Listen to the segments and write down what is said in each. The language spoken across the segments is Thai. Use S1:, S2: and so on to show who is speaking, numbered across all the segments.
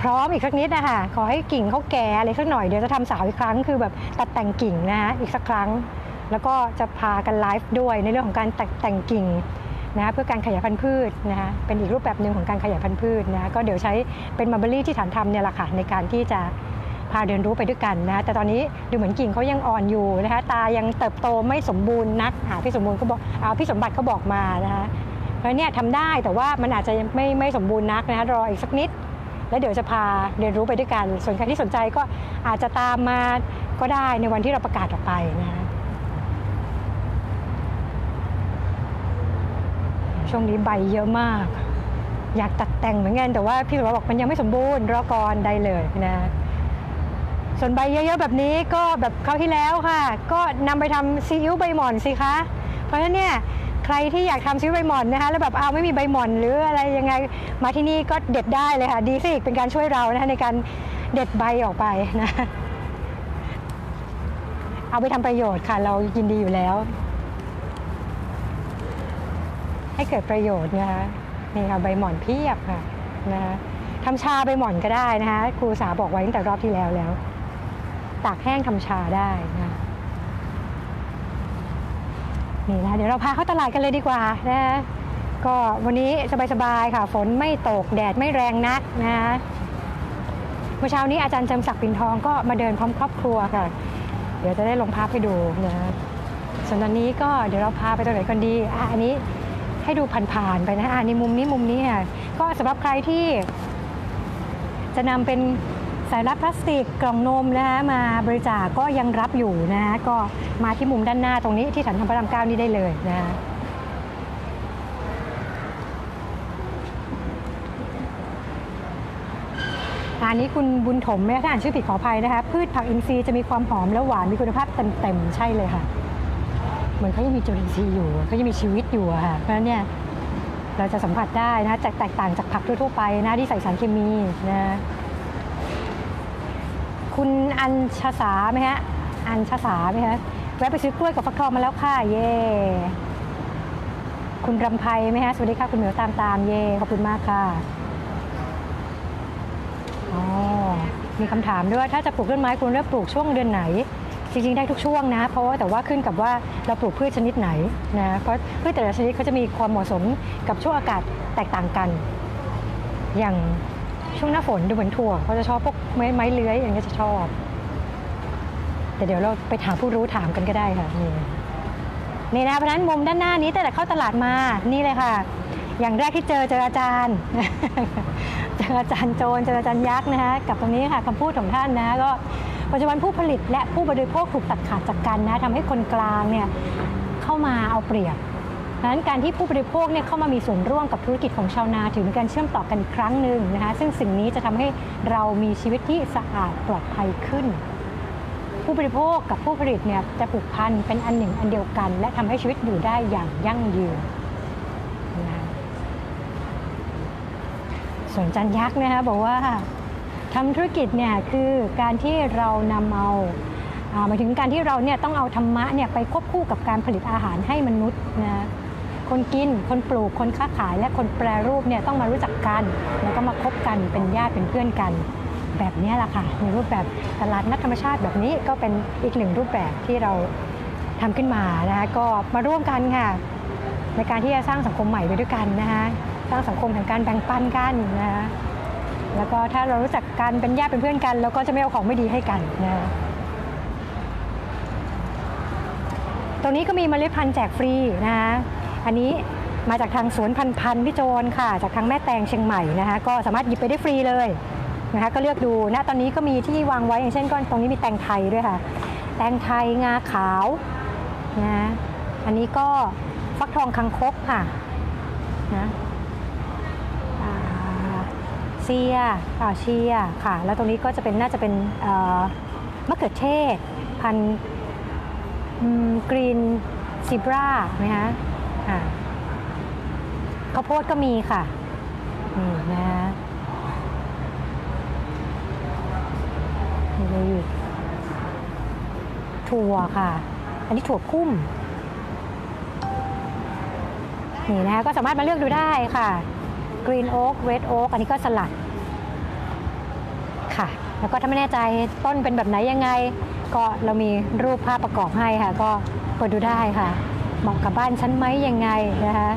S1: พร้อมอีกสักนิดนะคะขอให้กิ่งเขาแก่อะไรสักหน่อยเดี๋ยวจะทำสาวอีกครั้งคือแบบตัดแต่งกิ่งนะคะอีกสักครั้ง แล้วก็จะพากันไลฟ์ด้วยในเรื่องของการตัดแต่งกิ่งนะคะเพื่อการขยายพันธุ์พืชนะคะเป็นอีกรูปแบบหนึ่งของการขยายพันธุ์พืชนะคะก็เดี๋ยวใช้เป็นมัลเบอรี่ที่ฐานทำเนี่ยแหละค่ะในการที่จะพาเรียนรู้ไปด้วยกันนะแต่ตอนนี้ดูเหมือนกิ่งเขายังอ่อนอยู่นะคะตายังเติบโตไม่สมบูรณ์นักอ่าพี่สมบูรณ์เขาบอกอาพี่สมบัติเขาบอกมานะคะเพราะเนี่ยทำได้แต่ว่ามันอาจจะไม่ไม่สมบูรณ์นักนะคะรออีกสักนิด แล้วเดี๋ยวจะพาเรียนรู้ไปด้วยกัน ส่วนใครที่สนใจก็อาจจะตามมาก็ได้ในวันที่เราประกาศออกไปนะคะช่วงนี้ใบเยอะมาก อยากตัดแต่งเหมือนกันแต่ว่าพี่สุรบอกมันยังไม่สมบูรณ์รอก่อนได้เลยนะส่วนใบเยอะๆแบบนี้ก็แบบคราวที่แล้วค่ะ ก็นำไปทำซีอิ๊วใบหม่อนสิคะ เพราะฉะนั้นเนี่ย รที่อยากทำซีอิ๊วใบหม่อนนะคะแล้วแบบเอาวไม่มีใบหม่อนหรืออะไรยังไงมาที่นี่ก็เด็ดได้เลยค่ะ ดีสิอีกเป็นการช่วยเรานะคะในการเด็ดใบออกไปนะเอาไปทำประโยชน์ค่ะ เรายินดีอยู่แล้ว ให้เกิดประโยชน์นะคะนี่ค่ะใบหม่อนเพียบค่ะนะคะทำชาใบหม่อนก็ได้นะคะครูสาบอกไว้ตั้งแต่รอบที่แล้วแล้ว ตากแห้งทำชาได้นะ นี่นะเดี๋ยวเราพาเข้าตลาดกันเลยดีกว่านะก็วันนี้สบายๆค่ะ ฝนไม่ตกแดดไม่แรงนักนะเมื่อเช้านี้อาจารย์จำศักดิ์ปินทองก็มาเดินพร้อมครอบครัวค่ะ เดี๋ยวจะได้ลงภาพให้ดูนะส่วนตอนนี้ก็เดี๋ยวเราพาไปตรงไหนกันดีอะอันนี้ให้ดูผ่านๆไปนะอ่าในมุมนี้มุมนี้ค่ะก็สำหรับใครที่จะนำเป็น สายรัดพลาสติกกล่องนมนะคะมาบริจาคก็ยังรับอยู่นะก็มาที่มุมด้านหน้าตรงนี้ที่ฐานธรรมพระรามเก้านี่ได้เลยนะคะอันนี้คุณบุญถมไหมถ้าอ่านชื่อผิดขออภัยนะคะพืชผักอินทรีย์จะมีความหอมและหวานมีคุณภาพเต็มๆใช่เลยค่ะ เหมือนเขายังมีจุลินทรีย์อยู่เขายังมีชีวิตอยู่ค่ะเพราะฉะนั้นเนี่ยเราจะสัมผัสได้นะจากแตกต่างจากผักทั่วๆไปนะที่ใส่สารเคมีนะ คุณอัญชสาไหมฮะ อัญชสาไหมฮะ แวะไปซื้อกล้วยกับฟักทองมาแล้วค่ะ เย่คุณรำไพไหมฮะ สวัสดีค่ะ คุณเหมียวตามตามเย่ขอบคุณมากค่ะอ๋อมีคำถามด้วย ถ้าจะปลูกต้นไม้ควรเลือกปลูกช่วงเดือนไหน จริงๆ ได้ทุกช่วงนะ เพราะว่าแต่ว่าขึ้นกับว่าเราปลูกพืชชนิดไหนนะ เพราะพืชแต่ละชนิดเขาจะมีความเหมาะสมกับช่วงอากาศแตกต่างกัน อย่าง ช่วงหน้าฝนดูเหมือนถั่วเขาจะชอบพวกไม้ไม้เลื้อยอย่างเงี้ยจะชอบ แต่เดี๋ยวเราไปถามผู้รู้ถามกันก็ได้ค่ะนี่นี่นะเพราะฉะนั้นมุมด้านหน้านี้แต่เข้าตลาดมานี่เลยค่ะ อย่างแรกที่เจอเจออาจารย์เจออาจารย์โจรเจออาจารย์ยักษ์นะคะกับตรงนี้ค่ะคำพูดของท่านนะก็ปัจจุบันผู้ผลิตและผู้บริโภคถูกตัดขาดจากกันนะทำให้คนกลางเนี่ยเข้ามาเอาเปรียบ ดังนั้นการที่ผู้บริโภคเนี่ยเข้ามามีส่วนร่วมกับธุรกิจของชาวนาถือเป็นการเชื่อมต่อกันอีกครั้งหนึ่งนะคะซึ่งสิ่งนี้จะทำให้เรามีชีวิตที่สะอาดปลอดภัยขึ้น ผู้บริโภคกับผู้ผลิตเนี่ยจะผูกพันเป็นอันหนึ่งอันเดียวกัน และทำให้ชีวิตอยู่ได้อย่างยั่งยืนนะส่วนจันยักษ์นะคะบอกว่าทำธุรกิจเนี่ยคือการที่เรานำเอาอ่าหมายถึงการที่เราเนี่ยต้องเอาธรรมะเนี่ยไปควบคู่กับการผลิตอาหารให้มนุษย์นะ คนกิน คนปลูก คนค้าขาย และคนแปรรูปเนี่ยต้องมารู้จักกัน แล้วก็มาคบกันเป็นญาติเป็นเพื่อนกัน แบบนี้แหละค่ะในรูปแบบตลาดนัดธรรมชาติแบบนี้ก็เป็นอีกหนึ่งรูปแบบที่เราทำขึ้นมานะคะก็มาร่วมกันค่ะ ในการที่จะสร้างสังคมใหม่ไปด้วยกันนะคะสร้างสังคมแห่งการแบ่งปันกันนะคะแล้วก็ถ้าเรารู้จักกันเป็นญาติเป็นเพื่อนกันเราก็จะไม่เอาของไม่ดีให้กันนะคะตรงนี้ก็มีเมล็ดพันธุ์แจกฟรีนะคะ อันนี้มาจากทางสวนพันธุ์พันธุ์พี่โจนค่ะ จากทางแม่แตงเชียงใหม่นะคะก็สามารถหยิบไปได้ฟรีเลยนะคะก็เลือกดูนะตอนนี้ก็มีที่วางไว้อย่างเช่นก็ตรงนี้มีแตงไทยด้วยค่ะ แตงไทยงาขาวนะอันนี้ก็ฟักทองคังคกค่ะนะเซียอ่าเชียค่ะ แล้วตรงนี้ก็จะเป็นน่าจะเป็นเมะเขือเทศ พันกรีนซิบราไหมคะ อ่าข้าวโพดก็มีค่ะนี่นะนี่เลยอีกถั่วค่ะ อันนี้ถั่วกุ้มนี่นะคะก็สามารถมาเลือกดูได้ค่ะ Green Oak Red Oak อันนี้ก็สลัดค่ะ แล้วก็ถ้าไม่แน่ใจต้นเป็นแบบไหนยังไง ก็เรามีรูปภาพประกอบให้ค่ะ ก็เปิดดูได้ค่ะ เหมาะกับบ้านฉันไหมยังไงนะคะ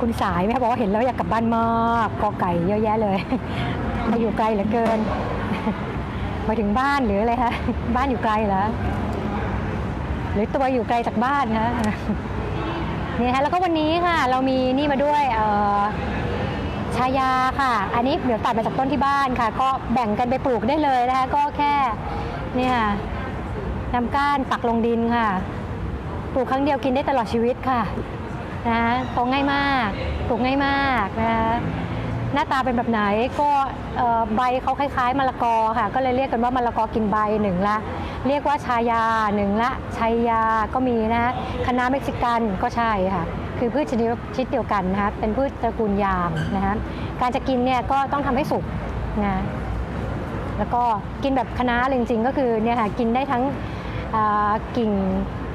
S1: คุณสายไหมคะบอกว่าเห็นแล้วอยากกลับบ้านมากกอไก่เยอะแยะเลย มาอยู่ไกลเหลือเกินมาถึงบ้านหรืออะไรคะบ้านอยู่ไกลเหรอหรือตัวอยู่ไกลจากบ้านคะนี่ค่ะแล้วก็วันนี้ค่ะ เรามีนี่มาด้วยชายาค่ะ อันนี้เดี๋ยวตัดมาจากต้นที่บ้านค่ะ ก็แบ่งกันไปปลูกได้เลยนะคะ ก็แค่นี่ค่ะ นำก้านปักลงดินค่ะ ปลูกครั้งเดียวกินได้ตลอดชีวิตค่ะนะโตง่ายมาก ปลูกง่ายมากนะหน้าตาเป็นแบบไหนก็ใบเขาคล้ายๆมะละกอค่ะ ก็เลยเรียกกันว่ามะละกอกินใบหนึ่งละ เรียกว่าชายาหนึ่งละชัยาก็มีนะคะคณะเม็กซิกันก็ใช่ค่ะ คือพืชชนิดชิดเดียวกันนะคะเป็นพืชตระกูลยางนะคะการจะกินเนี่ยก็ต้องทำให้สุกนะแล้วก็กินแบบคณะจริงๆก็คือเนี่ยค่ะกินได้ทั้ง กิ่ง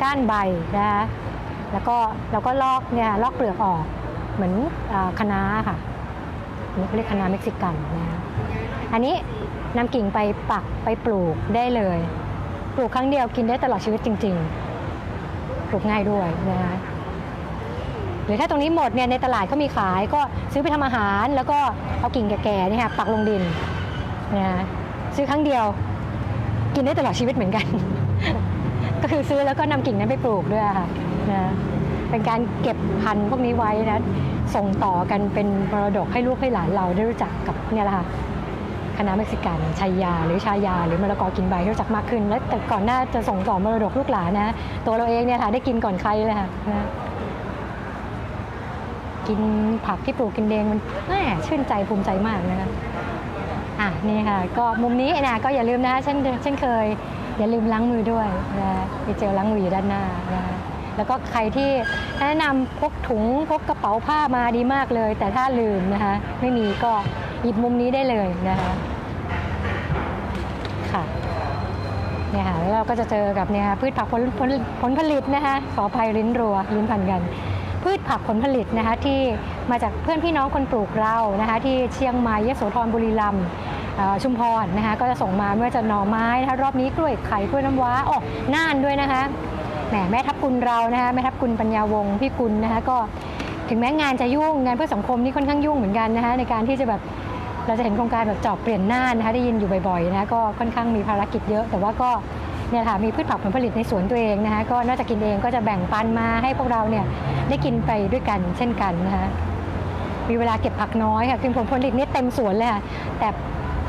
S1: ก้านใบนะคะแล้วก็เราก็ลอกเนี่ยลอกเปลือกออกเหมือนอาคณะค่ะนี่เขาเรียกคณะเม็กซิกันนะคะอันนี้นำกิ่งไปปักไปปลูกได้เลย ปลูกครั้งเดียวกินได้ตลอดชีวิตจริง ๆ ปลูกง่ายด้วยนะคะหรือถ้าตรงนี้หมดเนี่ยในตลาดก็มีขายก็ซื้อไปทำอาหาร แล้วก็เอากิ่งแก่ๆนี่ค่ะปักลงดินนะซื้อครั้งเดียว กินได้ตลอดชีวิตเหมือนกัน ก็คือซื้อแล้วก็นำกิ่งนั้นไปปลูกด้วยค่ะนะเป็นการเก็บพันธุ์พวกนี้ไว้นะส่งต่อกันเป็นมรดกให้ลูกให้หลานเราได้รู้จักกับเนี่ยแหละค่ะคณะเม็กซิกันชัยยา หรือชายา หรือมะละกอกินใบที่รู้จักมากขึ้น และแต่ก่อนหน้าจะส่งต่อมรดกลูกหลานนะ ตัวเราเองเนี่ยค่ะได้กินก่อนใครเลยค่ะนะกินผักที่ปลูกกินเองมันแหมชื่นใจภูมิใจมากนะคะอะนี่ค่ะ ก็มุมนี้นะก็อย่าลืมนะเช่นเช่นเคย อย่าลืมล้างมือด้วยนะไปเจลล้างมืออยู่ด้านหน้านะแล้วก็ใครที่แนะนำพกถุงพกกระเป๋าผ้ามาดีมากเลย แต่ถ้าลืมนะคะไม่มีก็หยิบมุมนี้ได้เลยนะคะค่ะเนี่ยค่ะแล้วเราก็จะเจอกับเนี่ยค่ะพืชผักผลผลผลผลิตนะคะขออภัยลิ้นรัวลิ้นพันกัน พืชผักผลผลิตนะคะที่มาจากเพื่อนพี่น้องคนปลูกเรานะคะที่เชียงใหม่ยโสธรบุรีรัมย์ ชุมพรนะคะก็จะส่งมาไม่ว่าจะหน่อไม้นะคะรอบนี้กล้วยไข่กล้วยน้ำว้าอ๋อน่านด้วยนะคะแหมแม่ทัพกุลเรานะคะแม่ทัพกุลปัญญาวงศ์พี่กุลนะคะก็ถึงแม้งานจะยุ่งงานเพื่อสังคมนี่ค่อนข้างยุ่งเหมือนกันนะคะในการที่จะแบบเราจะเห็นโครงการแบบจอบเปลี่ยนหน้านะคะได้ยินอยู่บ่อยๆนะคะก็ค่อนข้างมีภารกิจเยอะ แต่ว่าก็เนี่ยค่ะมีพืชผักผลผลิตในสวนตัวเองนะคะก็นอกจากกินเองก็จะแบ่งปันมาให้พวกเราเนี่ยได้กินไปด้วยกันเช่นกันนะคะมีเวลาเก็บผักน้อยค่ะคือผลผลิตนี่เต็มสวนเลยค่ะแต่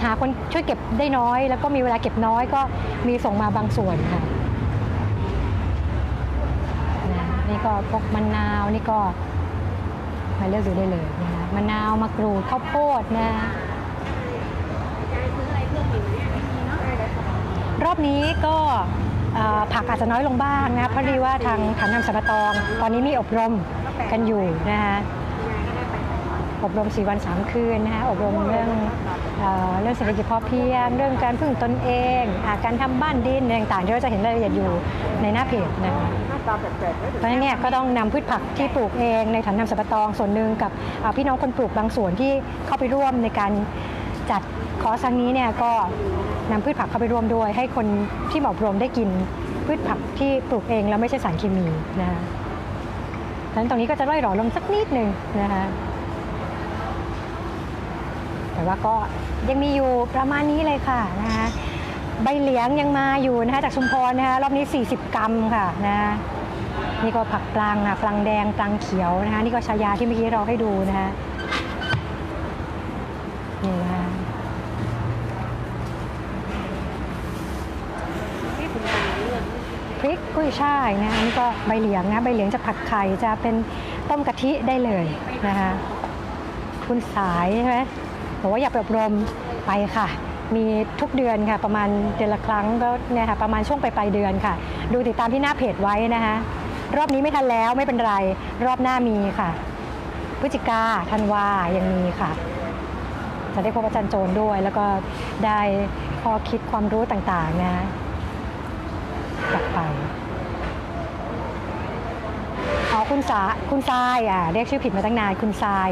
S1: หาคนช่วยเก็บได้น้อย แล้วก็มีเวลาเก็บน้อยก็มีส่งมาบางส่วนค่ะนะนี่ก็พวกมะนาวนี่ก็มาเลือกดูได้เลยนะคะมะนาวมะกรูดข้าวโพดนะรอบนี้ก็ผักอาจจะน้อยลงบ้างนะเพราะดีว่าทางฐานนำสมตอง ตอนนี้มีอบรมกันอยู่นะคะ อบรม 4 วัน 3 คืนนะคะอบรมเรื่องเออเรื่องเศรษฐกิจพอเพียง เรื่องการพึ่งตนเองอการทำบ้านดินต่างๆที่เราจะเห็นรายละเอียดอยู่ในหน้าเพจนะคะเพราะฉะนั้นเนี่ยก็ต้องนำพืชผักที่ปลูกเองในฐานนำสับปะตองส่วนหนึ่งกับพี่น้องคนปลูกบางส่วนที่เข้าไปร่วมในการจัดคอร์สครั้งนี้เนี่ยก็นำพืชผักเข้าไปร่วมด้วย ให้คนที่หมาะรวมได้กินพืชผักที่ปลูกเองแล้วไม่ใช่สารเคมีนะคะเพราะฉะนั้นตรงนี้ก็จะร่อยหรอลงสักนิดหนึ่งนะคะ ว่าก็ยังมีอยู่ประมาณนี้เลยค่ะนะคะใบเหลียงยังมาอยู่นะคะจากชุมพรนะคะรอบนี้ 40 กรัมค่ะนะนี่ก็ผักปลังค่ะปลังแดงปลังเขียวนะคะนี่ก็ชายาที่เมื่อกี้เราให้ดูนะคะนี่นะคะพริกกุ้ยช่ายนะนี่ก็ใบเหลียงนะใบเหลียงจะผัดไข่จะเป็นต้มกะทิได้เลยนะคะคุณสายใช่ไหม บอกว่าอยากไปอบรมไปค่ะ มีทุกเดือนค่ะ ประมาณเดือนละครั้งก็เนี่ยค่ะประมาณช่วงปลายเดือนค่ะ ดูติดตามที่หน้าเพจไว้นะคะรอบนี้ไม่ทันแล้วไม่เป็นไร รอบหน้ามีค่ะพฤศจิกาธันวายังมีค่ะ จะได้พบอาจารย์โจรด้วย แล้วก็ได้ข้อคิดความรู้ต่างๆนะกลับไปอ๋อคุณสาคุณทรายอะเรียกชื่อผิดมาตั้งนานคุณทราย